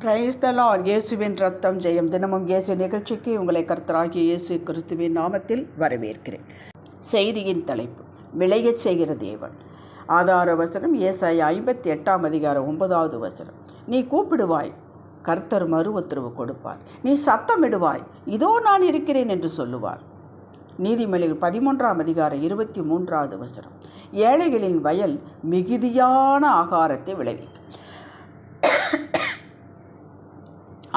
கிரைஸ்தலார் இயேசுவின் ரத்தம் ஜெயம் தினமும் இயேசு நிகழ்ச்சிக்கு உங்களை கர்த்தராகிய இயேசு கிறிஸ்துவின் நாமத்தில் வரவேற்கிறேன். செய்தியின் தலைப்பு விளையச் செய்கிற தேவன். ஆதார வசனம் ஏசாய் ஐம்பத்தி எட்டாம் அதிகாரம் ஒன்பதாவது வசனம். நீ கூப்பிடுவாய் கர்த்தர் மறு உத்தரவு கொடுப்பார். நீ சத்தமிடுவாய் இதோ நான் இருக்கிறேன் என்று சொல்லுவார். நீதிமொழிகள் பதிமூன்றாம் அதிகாரம் இருபத்தி மூன்றாவது வசனம். ஏழைகளின் வயல் மிகுதியான ஆகாரத்தை விளைவிக்கும்.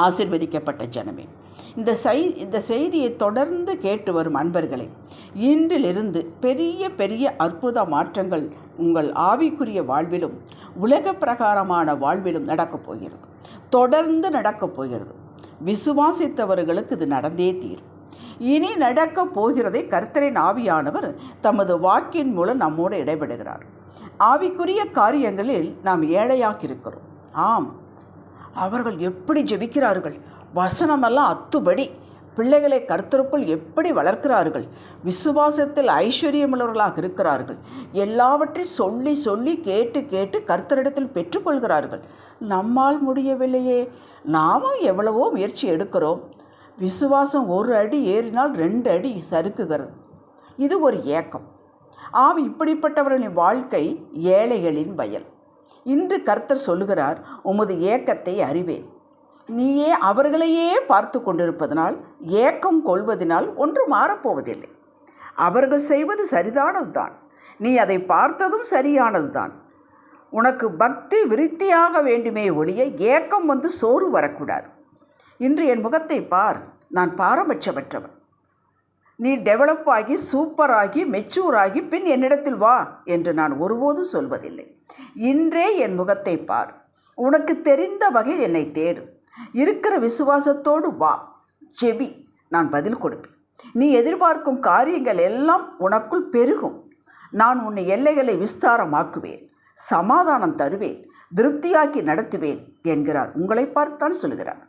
ஆசிர்வதிக்கப்பட்ட ஜனமே. இந்த செய் இந்த செய்தியை தொடர்ந்து கேட்டு வரும் அன்பர்களை இன்றிலிருந்து பெரிய பெரிய அற்புத மாற்றங்கள் உங்கள் ஆவிக்குரிய வாழ்விலும் உலக பிரகாரமான வாழ்விலும் நடக்கப் போகிறது. தொடர்ந்து நடக்கப் போகிறது. விசுவாசித்தவர்களுக்கு இது நடந்தே தீரும். இனி நடக்கப் போகிறதை கர்த்தரின் ஆவியானவர் தமது வாக்கின் மூலம் நம்மோடு இடைபெறுகிறார் ஆவிக்குரிய காரியங்களில் நாம் ஏழையாக இருக்கிறோம் ஆம் அவர்கள் எப்படி ஜெபிக்கிறார்கள்? வசனமெல்லாம் அத்துபடி. பிள்ளைகளை கருத்தருக்குள் எப்படி வளர்க்கிறார்கள்? விசுவாசத்தில் ஐஸ்வர்யமுள்ளவர்களாக இருக்கிறார்கள். எல்லாவற்றையும் சொல்லி சொல்லி கேட்டு கேட்டு கர்த்தரிடத்தில் பெற்றுக்கொள்கிறார்கள். நம்மால் முடியவில்லையே. நாமும் எவ்வளவோ முயற்சி எடுக்கிறோம். விசுவாசம் ஒரு அடி ஏறினால் ரெண்டு அடி சறுக்குகிறது. இது ஒரு ஏக்கம். ஆம் இப்படிப்பட்டவர்களின் வாழ்க்கை ஏழைகளின் வயல். இன்று கர்த்தர் சொல்லுகிறார் உமது ஏக்கத்தை அறிவேன். நீயே அவர்களையே பார்த்து கொண்டிருப்பதனால் ஏக்கம் கொள்வதனால் ஒன்று மாறப்போவதில்லை. அவர்கள் செய்வது சரிதானதுதான். நீ அதை பார்த்ததும் சரியானதுதான். உனக்கு பக்தி விருத்தியாக வேண்டுமே ஒழிய ஏக்கம் வந்து சோறு வரக்கூடாது. இன்று என் முகத்தை பார். நான் பாரபட்சமற்றவன். நீ டெவலப் ஆகி சூப்பராகி மெச்சூராகி பின் என்னிடத்தில் வா என்று நான் ஒருபோதும் சொல்வதில்லை. இன்றே என் முகத்தை பார். உனக்கு தெரிந்த வகையில் என்னை தேடு. இருக்கிற விசுவாசத்தோடு வா. செவி நான் பதில் கொடுப்பேன். நீ எதிர்பார்க்கும் காரியங்கள் எல்லாம் உனக்குள் பெருகும். நான் உன்னை எல்லைகளை விஸ்தாரமாக்குவேன். சமாதானம் தருவேன். திருப்தியாக்கி நடத்துவேன் என்கிறார். உங்களை பார்த்தான் சொல்கிறார்.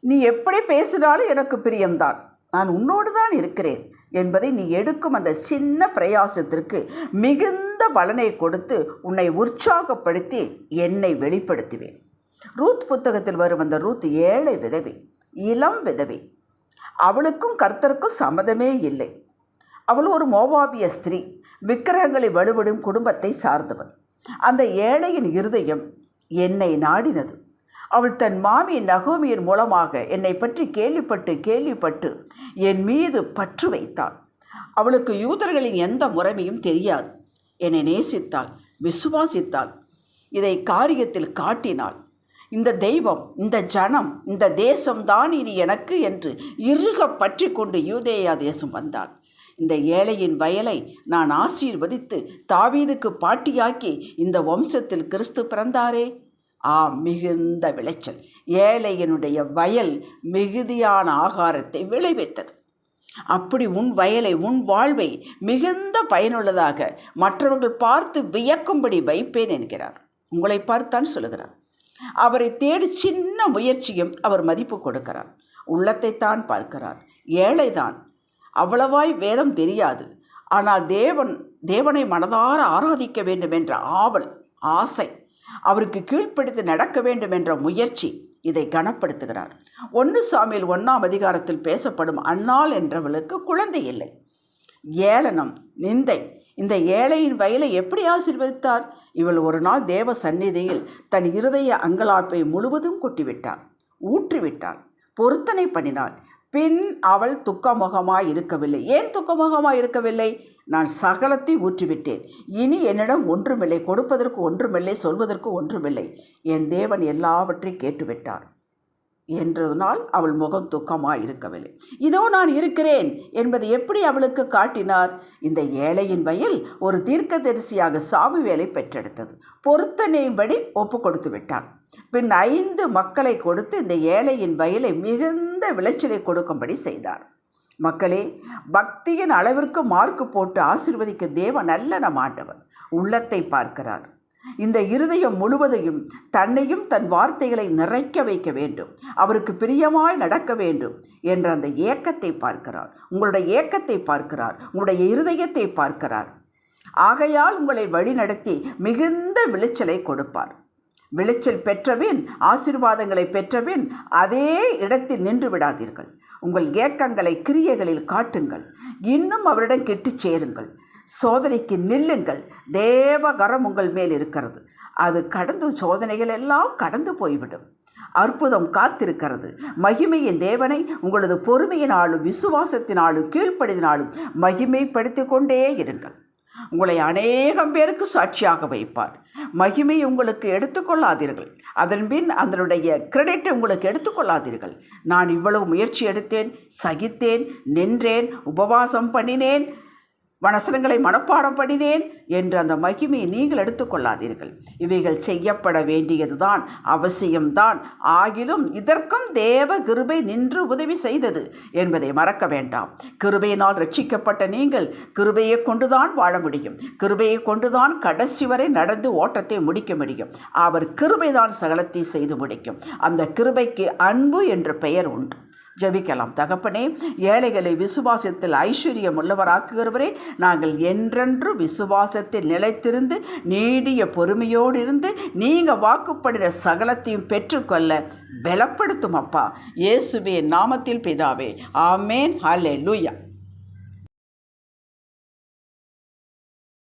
நீ எப்படி பேசினாலும் எனக்கு பிரியம்தான். நான் உன்னோடு தான் இருக்கிறேன் என்பதை நீ எடுக்கும் அந்த சின்ன பிரயாசத்திற்கு மிகுந்த பலனை கொடுத்து உன்னை உற்சாகப்படுத்தி என்னை வெளிப்படுத்துவேன். ரூத் புத்தகத்தில் வரும் அந்த ரூத் ஏழை விதவை இளம் விதவை. அவளுக்கும் கர்த்தருக்கும் சம்மதமே இல்லை. அவள் ஒரு மோவாபிய ஸ்திரீ விக்கிரகங்களை வலுவிடும் குடும்பத்தை சார்ந்தவன் அந்த ஏழையின் இருதயம் என்னை நாடினது. அவள் தன் மாமி நகோமியர் மூலமாக என்னை பற்றி கேள்விப்பட்டு கேள்விப்பட்டு என் மீது பற்று வைத்தாள். அவளுக்கு யூதர்களின் எந்த முறைமையும் தெரியாது. என்னை நேசித்தாள் விசுவாசித்தாள். இதை காரியத்தில் காட்டினாள். இந்த தெய்வம் இந்த ஜனம் இந்த தேசம்தான் இனி எனக்கு என்று இறுக பற்றி கொண்டு யூதேயா தேசம் வந்தாள். இந்த ஏழையின் வயலை நான் ஆசீர்வதித்து தாவீதுக்கு பாட்டியாக்கி இந்த வம்சத்தில் கிறிஸ்து பிறந்தாரே. ஆ மிகுந்த விளைச்சல். ஏழையனுடைய வயல் மிகுதியான ஆகாரத்தை விளைவித்தது. அப்படி உன் வயலை உன் வாழ்வை மிகுந்த பயனுள்ளதாக மற்றவர்கள் பார்த்து வியக்கும்படி வைப்பேன் என்கிறார். உங்களை பார்த்தான் சொல்லுகிறார். அவரை தேடி சின்ன முயற்சியும் அவர் மதிப்பு கொடுக்கிறார். உள்ளத்தைத்தான் பார்க்கிறார். ஏழைதான். அவ்வளவாய் வேதம் தெரியாது. ஆனால் தேவன் தேவனை மனதார ஆராதிக்க வேண்டும் என்ற ஆவல் ஆசை அவருக்கு கீழ்ப்படுத்தி நடக்க வேண்டும் என்ற முயற்சி இதை கனப்படுத்துகிறார். ஒன்று சாமியில் ஒன்றாம் அதிகாரத்தில் பேசப்படும் அன்னாள் என்றவளுக்கு குழந்தை இல்லை. ஏளனம் நிந்தை இந்த ஏழையின் வயலை எப்படி ஆசீர்வதித்தார்? இவள் ஒரு நாள் தேவ சந்நிதியில் தன் இருதய அங்கலாப்பை முழுவதும் கொட்டிவிட்டாள் ஊற்றிவிட்டாள் பொருத்தனை பண்ணினாள். பின் அவள் துக்கமுகமாய் இருக்கவில்லை. ஏன் துக்கமுகமாய் இருக்கவில்லை? நான் சகலத்தை ஊற்றிவிட்டேன். இனி என்னிடம் ஒன்றுமில்லை கொடுப்பதற்கு ஒன்றுமில்லை சொல்வதற்கு ஒன்றுமில்லை. என் தேவன் எல்லாவற்றையும் கேட்டுவிட்டார். என்றதனால் அவள் முகம் துக்கமாக இருக்கவில்லை இதோ நான் இருக்கிறேன் என்பதை எப்படி அவளுக்கு காட்டினார்? இந்த ஏழையின் வயல் ஒரு தீர்க்கதரிசியாக சாமுவேலை பெற்றெடுத்தது. பொருத்தனையும்படி ஒப்பு கொடுத்து விட்டான். பின் ஐந்து மக்களை கொடுத்து இந்த ஏழையின் வயலை மிகுந்த விளைச்சலை கொடுக்கும்படி செய்தார். மக்களே பக்தியின் அளவிற்கு மார்க்கு போட்டு ஆசிர்வதிக்க தேவ நல்ல நம் ஆண்டவர் உள்ளத்தை பார்க்கிறார். இந்த இருதயம் முழுவதையும் தன்னையும் தன் வார்த்தைகளை நிறைக்க வைக்க வேண்டும். அவருக்கு பிரியமாய் நடக்க வேண்டும் என்ற அந்த ஏக்கத்தை பார்க்கிறார். உங்களுடைய ஏக்கத்தை பார்க்கிறார். உங்களுடைய இருதயத்தை பார்க்கிறார். ஆகையால் உங்களை வழிநடத்தி மிகுந்த விளைச்சலை கொடுப்பார். விளைச்சல் பெற்றபின் ஆசிர்வாதங்களை பெற்றபின் அதே இடத்தில் நின்று விடாதீர்கள். உங்கள் ஏக்கங்களை கிரியைகளில் காட்டுங்கள். இன்னும் அவரிடம் கெட்டுச் சேருங்கள். சோதனைக்கு நில்லுங்கள். தேவகரம் உங்கள் மேல் இருக்கிறது. அது கடந்து சோதனைகள் எல்லாம் கடந்து போய்விடும். அற்புதம் காத்திருக்கிறது. மகிமையின் தேவனை உங்களது பொறுமையினாலும் விசுவாசத்தினாலும் கீழ்ப்படிதினாலும் மகிமைப்படுத்திக் கொண்டே இருங்கள். உங்களை அநேகம் பேருக்கு சாட்சியாக வைப்பார். மகிமை உங்களுக்கு எடுத்துக்கொள்ளாதீர்கள். அதன்பின் அதனுடைய கிரெடிட் உங்களுக்கு எடுத்துக்கொள்ளாதீர்கள். நான் இவ்வளவு முயற்சி எடுத்தேன் சகித்தேன் நின்றேன் உபவாசம் பண்ணினேன். வனசனங்களை மனப்பாடம் பண்ணினேன் என்று அந்த மகிமையை நீங்கள் எடுத்துக்கொள்ளாதீர்கள். இவைகள் செய்யப்பட வேண்டியதுதான் அவசியம்தான். ஆகிலும் இதற்கும் தேவ கிருபை நின்று உதவி செய்தது என்பதை மறக்க வேண்டாம். கிருபையினால் ரட்சிக்கப்பட்ட நீங்கள் கிருபையை கொண்டுதான் வாழ முடியும். கிருபையை கொண்டுதான் கடைசி வரை நடந்து ஓட்டத்தை முடிக்க முடியும். அவர் கிருபைதான் சகலத்தை செய்து முடிக்கும். அந்த கிருபைக்கு அன்பு என்ற பெயர் உண்டு. ஜெபிக்கலாம். தகப்பனே ஏழைகளை விசுவாசத்தில் ஐஸ்வர்யம் உள்ளவராக்குகிறவரே நாங்கள் என்றென்று விசுவாசத்தில் நிலைத்திருந்து நீடிய பொறுமையோடு இருந்து நீங்கள் வாக்குப்படுகிற சகலத்தையும் பெற்றுக்கொள்ள பலப்படுத்தும் அப்பா. இயேசுவே நாமத்தில் பிதாவே. ஆமேன். ஹலே லூயா